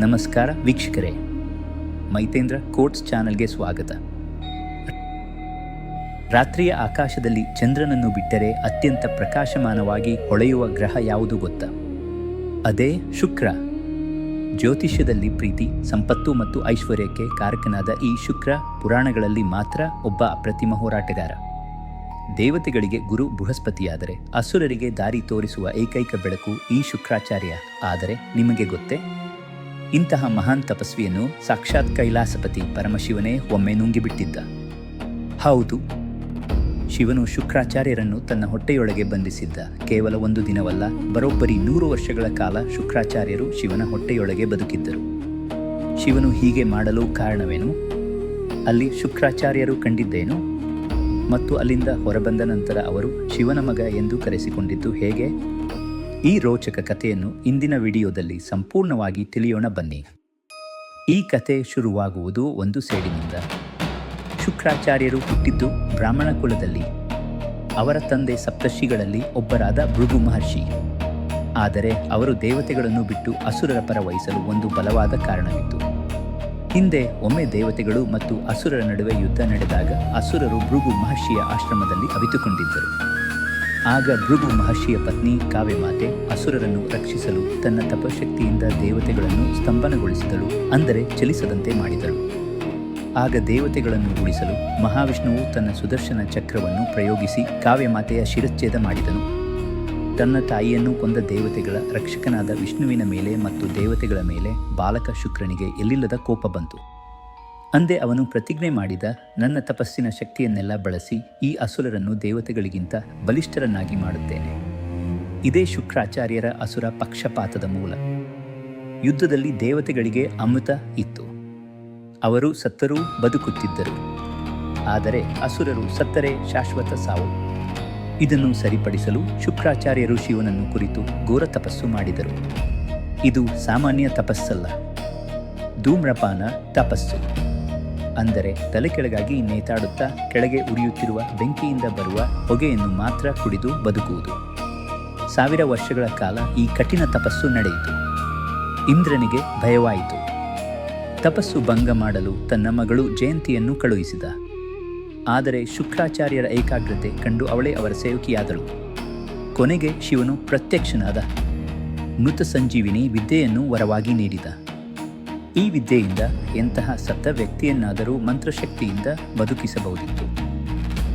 ನಮಸ್ಕಾರ ವೀಕ್ಷಕರೇ. ಮೈತೇಂದ್ರ ಕೋಟ್ಸ್ ಚಾನೆಲ್ಗೆ ಸ್ವಾಗತ. ರಾತ್ರಿಯ ಆಕಾಶದಲ್ಲಿ ಚಂದ್ರನನ್ನು ಬಿಟ್ಟರೆ ಅತ್ಯಂತ ಪ್ರಕಾಶಮಾನವಾಗಿ ಹೊಳೆಯುವ ಗ್ರಹ ಯಾವುದು ಗೊತ್ತಾ? ಅದೇ ಶುಕ್ರ. ಜ್ಯೋತಿಷ್ಯದಲ್ಲಿ ಪ್ರೀತಿ, ಸಂಪತ್ತು ಮತ್ತು ಐಶ್ವರ್ಯಕ್ಕೆ ಕಾರಕನಾದ ಈ ಶುಕ್ರ ಪುರಾಣಗಳಲ್ಲಿ ಮಾತ್ರ ಒಬ್ಬ ಅಪ್ರತಿಮ ಹೋರಾಟಗಾರ. ದೇವತೆಗಳಿಗೆ ಗುರು ಬೃಹಸ್ಪತಿಯಾದರೆ ಅಸುರರಿಗೆ ದಾರಿ ತೋರಿಸುವ ಏಕೈಕ ಬೆಳಕು ಈ ಶುಕ್ರಾಚಾರ್ಯ. ಆದರೆ ನಿಮಗೆ ಗೊತ್ತೇ? ಇಂತಹ ಮಹಾನ್ ತಪಸ್ವಿಯನ್ನು ಸಾಕ್ಷಾತ್ ಕೈಲಾಸಪತಿ ಪರಮಶಿವನೇ ಒಮ್ಮೆ ನುಂಗಿಬಿಟ್ಟಿದ್ದ. ಹೌದು, ಶಿವನು ಶುಕ್ರಾಚಾರ್ಯರನ್ನು ತನ್ನ ಹೊಟ್ಟೆಯೊಳಗೆ ಬಂಧಿಸಿದ್ದ. ಕೇವಲ ಒಂದು ದಿನವಲ್ಲ, ಬರೋಬ್ಬರಿ ನೂರು ವರ್ಷಗಳ ಕಾಲ ಶುಕ್ರಾಚಾರ್ಯರು ಶಿವನ ಹೊಟ್ಟೆಯೊಳಗೆ ಬದುಕಿದ್ದರು. ಶಿವನು ಹೀಗೆ ಮಾಡಲು ಕಾರಣವೇನು? ಅಲ್ಲಿ ಶುಕ್ರಾಚಾರ್ಯರು ಕಂಡಿದ್ದೇನು? ಮತ್ತು ಅಲ್ಲಿಂದ ಹೊರಬಂದ ನಂತರ ಅವರು ಶಿವನ ಮಗ ಎಂದು ಕರೆಸಿಕೊಂಡಿದ್ದು ಹೇಗೆ? ಈ ರೋಚಕ ಕಥೆಯನ್ನು ಇಂದಿನ ವಿಡಿಯೋದಲ್ಲಿ ಸಂಪೂರ್ಣವಾಗಿ ತಿಳಿಯೋಣ ಬನ್ನಿ. ಈ ಕಥೆ ಶುರುವಾಗುವುದು ಒಂದು ಸೇಡಿನಿಂದ. ಶುಕ್ರಾಚಾರ್ಯರು ಹುಟ್ಟಿದ್ದು ಬ್ರಾಹ್ಮಣ ಕುಲದಲ್ಲಿ ಅವರ ತಂದೆ ಸಪ್ತರ್ಷಿಗಳಲ್ಲಿ ಒಬ್ಬರಾದ ಭೃಗು ಮಹರ್ಷಿ. ಆದರೆ ಅವರು ದೇವತೆಗಳನ್ನು ಬಿಟ್ಟು ಅಸುರರ ಪರ ವಹಿಸಲು ಒಂದು ಬಲವಾದ ಕಾರಣವಿತ್ತು. ಹಿಂದೆ ಒಮ್ಮೆ ದೇವತೆಗಳು ಮತ್ತು ಅಸುರರ ನಡುವೆ ಯುದ್ಧ ನಡೆದಾಗ ಅಸುರರು ಭೃಗು ಮಹರ್ಷಿಯ ಆಶ್ರಮದಲ್ಲಿ ಅವಿತುಕೊಂಡಿದ್ದರು. ಆಗ ಭೃಗು ಮಹರ್ಷಿಯ ಪತ್ನಿ ಕಾವ್ಯಮಾತೆ ಅಸುರರನ್ನು ರಕ್ಷಿಸಲು ತನ್ನ ತಪಶಕ್ತಿಯಿಂದ ದೇವತೆಗಳನ್ನು ಸ್ತಂಭನಗೊಳಿಸಿದಳು, ಅಂದರೆ ಚಲಿಸದಂತೆ ಮಾಡಿದಳು. ಆಗ ದೇವತೆಗಳನ್ನು ಉಳಿಸಲು ಮಹಾವಿಷ್ಣುವು ತನ್ನ ಸುದರ್ಶನ ಚಕ್ರವನ್ನು ಪ್ರಯೋಗಿಸಿ ಕಾವ್ಯಮಾತೆಯ ಶಿರಚ್ಛೇದ ಮಾಡಿದನು. ತನ್ನ ತಾಯಿಯನ್ನು ಕೊಂದ ದೇವತೆಗಳ ರಕ್ಷಕನಾದ ವಿಷ್ಣುವಿನ ಮೇಲೆ ಮತ್ತು ದೇವತೆಗಳ ಮೇಲೆ ಬಾಲಕ ಶುಕ್ರನಿಗೆ ಎಲ್ಲಿಲ್ಲದ ಕೋಪ ಬಂತು. ಅಂದೇ ಅವನು ಪ್ರತಿಜ್ಞೆ ಮಾಡಿದ ನನ್ನ ತಪಸ್ಸಿನ ಶಕ್ತಿಯನ್ನೆಲ್ಲ ಬಳಸಿ ಈ ಅಸುರರನ್ನು ದೇವತೆಗಳಿಗಿಂತ ಬಲಿಷ್ಠರನ್ನಾಗಿ ಮಾಡುತ್ತೇನೆ. ಇದೇ ಶುಕ್ರಾಚಾರ್ಯರ ಅಸುರ ಪಕ್ಷಪಾತದ ಮೂಲ. ಯುದ್ಧದಲ್ಲಿ ದೇವತೆಗಳಿಗೆ ಅಮೃತ ಇತ್ತು. ಅವರು ಸತ್ತರೂ ಬದುಕುತ್ತಿದ್ದರು. ಆದರೆ ಅಸುರರು ಸತ್ತರೆ ಶಾಶ್ವತ ಸಾವು. ಇದನ್ನು ಸರಿಪಡಿಸಲು ಶುಕ್ರಾಚಾರ್ಯರು ಶಿವನನ್ನು ಕುರಿತು ಘೋರ ತಪಸ್ಸು ಮಾಡಿದರು. ಇದು ಸಾಮಾನ್ಯ ತಪಸ್ಸಲ್ಲ. ಧೂಮ್ರಪಾನ ತಪಸ್ಸು. ಅಂದರೆ ತಲೆ ಕೆಳಗಾಗಿ ನೇತಾಡುತ್ತಾ ಕೆಳಗೆ ಉರಿಯುತ್ತಿರುವ ಬೆಂಕಿಯಿಂದ ಬರುವ ಹೊಗೆಯನ್ನು ಮಾತ್ರ ಕುಡಿದು ಬದುಕುವುದು. ಸಾವಿರ ವರ್ಷಗಳ ಕಾಲ ಈ ಕಠಿಣ ತಪಸ್ಸು ನಡೆಯಿತು. ಇಂದ್ರನಿಗೆ ಭಯವಾಯಿತು. ತಪಸ್ಸು ಭಂಗ ಮಾಡಲು ತನ್ನ ಮಗಳು ಜಯಂತಿಯನ್ನು ಕಳುಹಿಸಿದ. ಆದರೆ ಶುಕ್ರಾಚಾರ್ಯರ ಏಕಾಗ್ರತೆ ಕಂಡು ಅವಳೇ ಅವರ ಸೇವಕಿಯಾದಳು. ಕೊನೆಗೆ ಶಿವನು ಪ್ರತ್ಯಕ್ಷನಾದ ಮೃತ ಸಂಜೀವಿನಿ ವಿದ್ಯೆಯನ್ನು ವರವಾಗಿ ನೀಡಿದ. ಈ ವಿದ್ಯೆಯಿಂದ ಎಂತಹ ಸತ್ತ ವ್ಯಕ್ತಿಯನ್ನಾದರೂ ಮಂತ್ರಶಕ್ತಿಯಿಂದ ಬದುಕಿಸಬಹುದಿತ್ತು.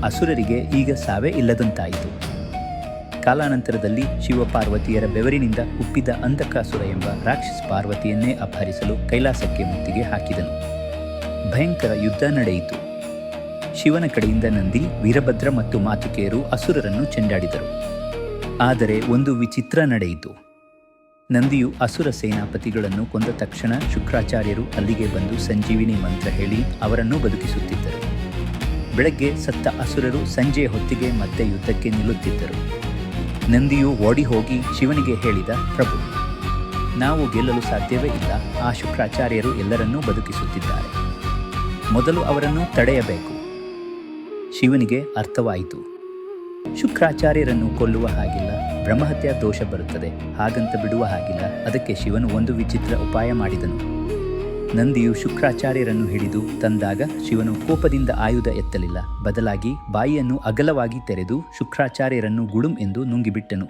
ಅಸುರರಿಗೆ ಈಗ ಸಾವೇ ಇಲ್ಲದಂತಾಯಿತು. ಕಾಲಾನಂತರದಲ್ಲಿ ಶಿವಪಾರ್ವತಿಯರ ಬೆವರಿನಿಂದ ಉಪ್ಪಿದ ಅಂಧಕಾಸುರ ಎಂಬ ರಾಕ್ಷಸ ಪಾರ್ವತಿಯನ್ನೇ ಅಪಹರಿಸಲು ಕೈಲಾಸಕ್ಕೆ ಮುತ್ತಿಗೆ ಹಾಕಿದನು. ಭಯಂಕರ ಯುದ್ಧ ನಡೆಯಿತು. ಶಿವನ ಕಡೆಯಿಂದ ನಂದಿ, ವೀರಭದ್ರ ಮತ್ತು ಮಾತುಕೆಯರು ಅಸುರರನ್ನು ಚೆಂಡಾಡಿದರು. ಆದರೆ ಒಂದು ವಿಚಿತ್ರ ನಡೆಯಿತು. ನಂದಿಯು ಅಸುರ ಸೇನಾಪತಿಗಳನ್ನು ಕೊಂದ ತಕ್ಷಣ ಶುಕ್ರಾಚಾರ್ಯರು ಅಲ್ಲಿಗೆ ಬಂದು ಸಂಜೀವಿನಿ ಮಂತ್ರ ಹೇಳಿ ಅವರನ್ನು ಬದುಕಿಸುತ್ತಿದ್ದರು. ಬೆಳಗ್ಗೆ ಸತ್ತ ಅಸುರರು ಸಂಜೆಯ ಹೊತ್ತಿಗೆ ಮತ್ತೆ ಯುದ್ಧಕ್ಕೆ ನಿಲ್ಲುತ್ತಿದ್ದರು. ನಂದಿಯು ಓಡಿ ಹೋಗಿ ಶಿವನಿಗೆ ಹೇಳಿದ, ಪ್ರಭು, ನಾವು ಗೆಲ್ಲಲು ಸಾಧ್ಯವೇ ಇಲ್ಲ. ಆ ಶುಕ್ರಾಚಾರ್ಯರು ಎಲ್ಲರನ್ನೂ ಬದುಕಿಸುತ್ತಿದ್ದಾರೆ. ಮೊದಲು ಅವರನ್ನು ತಡೆಯಬೇಕು. ಶಿವನಿಗೆ ಅರ್ಥವಾಯಿತು. ಶುಕ್ರಾಚಾರ್ಯರನ್ನು ಕೊಲ್ಲುವ ಹಾಗಿಲ್ಲ. ಬ್ರಹ್ಮಹತ್ಯಾ ದೋಷ ಬರುತ್ತದೆ. ಹಾಗಂತ ಬಿಡುವ ಹಾಗಿಲ್ಲ. ಅದಕ್ಕೆ ಶಿವನು ಒಂದು ವಿಚಿತ್ರ ಉಪಾಯ ಮಾಡಿದನು. ನಂದಿಯು ಶುಕ್ರಾಚಾರ್ಯರನ್ನು ಹಿಡಿದು ತಂದಾಗ ಶಿವನು ಕೋಪದಿಂದ ಆಯುಧ ಎತ್ತಲಿಲ್ಲ. ಬದಲಾಗಿ ಬಾಯಿಯನ್ನು ಅಗಲವಾಗಿ ತೆರೆದು ಶುಕ್ರಾಚಾರ್ಯರನ್ನು ಗುಳುಂ ಎಂದು ನುಂಗಿಬಿಟ್ಟನು.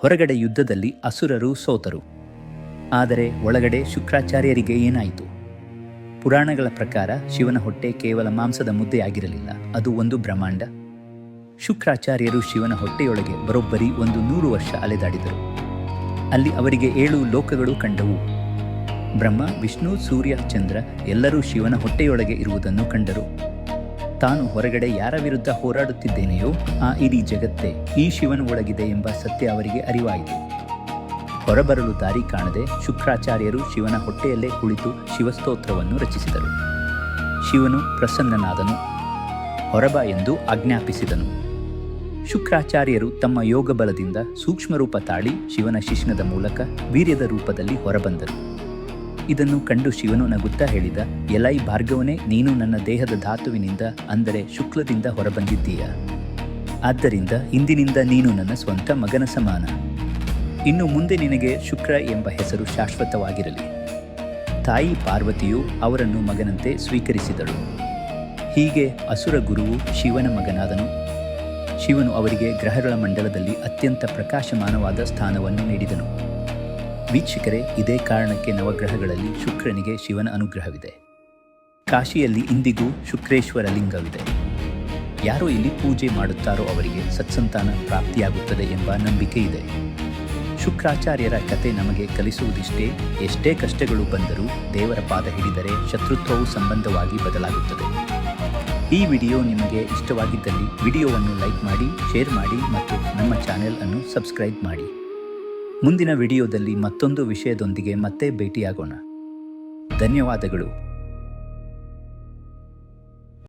ಹೊರಗಡೆ ಯುದ್ಧದಲ್ಲಿ ಅಸುರರು ಸೋತರು. ಆದರೆ ಒಳಗಡೆ ಶುಕ್ರಾಚಾರ್ಯರಿಗೆ ಏನಾಯಿತು? ಪುರಾಣಗಳ ಪ್ರಕಾರ ಶಿವನ ಹೊಟ್ಟೆ ಕೇವಲ ಮಾಂಸದ ಮುದ್ದೆಯಾಗಿರಲಿಲ್ಲ. ಅದು ಒಂದು ಬ್ರಹ್ಮಾಂಡ. ಶುಕ್ರಾಚಾರ್ಯರು ಶಿವನ ಹೊಟ್ಟೆಯೊಳಗೆ ಬರೋಬ್ಬರಿ ಒಂದು ನೂರು ವರ್ಷ ಅಲೆದಾಡಿದರು. ಅಲ್ಲಿ ಅವರಿಗೆ ಏಳು ಲೋಕಗಳು ಕಂಡವು. ಬ್ರಹ್ಮ, ವಿಷ್ಣು, ಸೂರ್ಯ, ಚಂದ್ರ ಎಲ್ಲರೂ ಶಿವನ ಹೊಟ್ಟೆಯೊಳಗೆ ಇರುವುದನ್ನು ಕಂಡರು. ತಾನು ಹೊರಗಡೆ ಯಾರ ವಿರುದ್ಧ ಹೋರಾಡುತ್ತಿದ್ದೇನೆಯೋ ಆ ಇಡೀ ಜಗತ್ತೇ ಈ ಶಿವನ ಒಳಗಿದೆ ಎಂಬ ಸತ್ಯ ಅವರಿಗೆ ಅರಿವಾಯಿತು. ಹೊರಬರಲು ದಾರಿ ಕಾಣದೆ ಶುಕ್ರಾಚಾರ್ಯರು ಶಿವನ ಹೊಟ್ಟೆಯಲ್ಲೇ ಕುಳಿತು ಶಿವಸ್ತೋತ್ರವನ್ನು ರಚಿಸಿದರು. ಶಿವನು ಪ್ರಸನ್ನನಾದನು. ಹೊರಬ ಎಂದು ಆಜ್ಞಾಪಿಸಿದನು. ಶುಕ್ರಾಚಾರ್ಯರು ತಮ್ಮ ಯೋಗ ಬಲದಿಂದ ಸೂಕ್ಷ್ಮ ರೂಪ ತಾಳಿ ಶಿವನ ಶಿಶ್ನದ ಮೂಲಕ ವೀರ್ಯದ ರೂಪದಲ್ಲಿ ಹೊರಬಂದರು. ಇದನ್ನು ಕಂಡು ಶಿವನು ನಗುತ್ತಾ ಹೇಳಿದ, ಎಲೈ ಭಾರ್ಗವನೇ, ನೀನು ನನ್ನ ದೇಹದ ಧಾತುವಿನಿಂದ, ಅಂದರೆ ಶುಕ್ಲದಿಂದ ಹೊರಬಂದಿದ್ದೀಯ. ಆದ್ದರಿಂದ ಇಂದಿನಿಂದ ನೀನು ನನ್ನ ಸ್ವಂತ ಮಗನ ಸಮಾನ. ಇನ್ನು ಮುಂದೆ ನಿನಗೆ ಶುಕ್ರ ಎಂಬ ಹೆಸರು ಶಾಶ್ವತವಾಗಿರಲಿ. ತಾಯಿ ಪಾರ್ವತಿಯು ಅವರನ್ನು ಮಗನಂತೆ ಸ್ವೀಕರಿಸಿದಳು. ಹೀಗೆ ಅಸುರ ಗುರುವು ಶಿವನ ಮಗನಾದನು. ಶಿವನು ಅವರಿಗೆ ಗ್ರಹಗಳ ಮಂಡಲದಲ್ಲಿ ಅತ್ಯಂತ ಪ್ರಕಾಶಮಾನವಾದ ಸ್ಥಾನವನ್ನು ನೀಡಿದನು. ವೀಕ್ಷಕರೇ, ಇದೇ ಕಾರಣಕ್ಕೆ ನವಗ್ರಹಗಳಲ್ಲಿ ಶುಕ್ರನಿಗೆ ಶಿವನ ಅನುಗ್ರಹವಿದೆ. ಕಾಶಿಯಲ್ಲಿ ಇಂದಿಗೂ ಶುಕ್ರೇಶ್ವರ ಲಿಂಗವಿದೆ. ಯಾರು ಇಲ್ಲಿ ಪೂಜೆ ಮಾಡುತ್ತಾರೋ ಅವರಿಗೆ ಸತ್ಸಂತಾನ ಪ್ರಾಪ್ತಿಯಾಗುತ್ತದೆ ಎಂಬ ನಂಬಿಕೆ ಇದೆ. ಶುಕ್ರಾಚಾರ್ಯರ ಕತೆ ನಮಗೆ ಕಲಿಸುವುದಿಷ್ಟೇ, ಎಷ್ಟೇ ಕಷ್ಟಗಳು ಬಂದರೂ ದೇವರ ಪಾದ ಹಿಡಿದರೆ ಶತ್ರುತ್ವವು ಸಂಬಂಧವಾಗಿ ಬದಲಾಗುತ್ತದೆ. ಈ ವಿಡಿಯೋ ನಿಮಗೆ ಇಷ್ಟವಾಗಿದ್ದಲ್ಲಿ ವಿಡಿಯೋವನ್ನು ಲೈಕ್ ಮಾಡಿ, ಶೇರ್ ಮಾಡಿ ಮತ್ತು ನಮ್ಮ ಚಾನೆಲ್ ಅನ್ನು ಸಬ್ಸ್ಕ್ರೈಬ್ ಮಾಡಿ. ಮುಂದಿನ ವಿಡಿಯೋದಲ್ಲಿ ಮತ್ತೊಂದು ವಿಷಯದೊಂದಿಗೆ ಮತ್ತೆ ಭೇಟಿಯಾಗೋಣ. ಧನ್ಯವಾದಗಳು.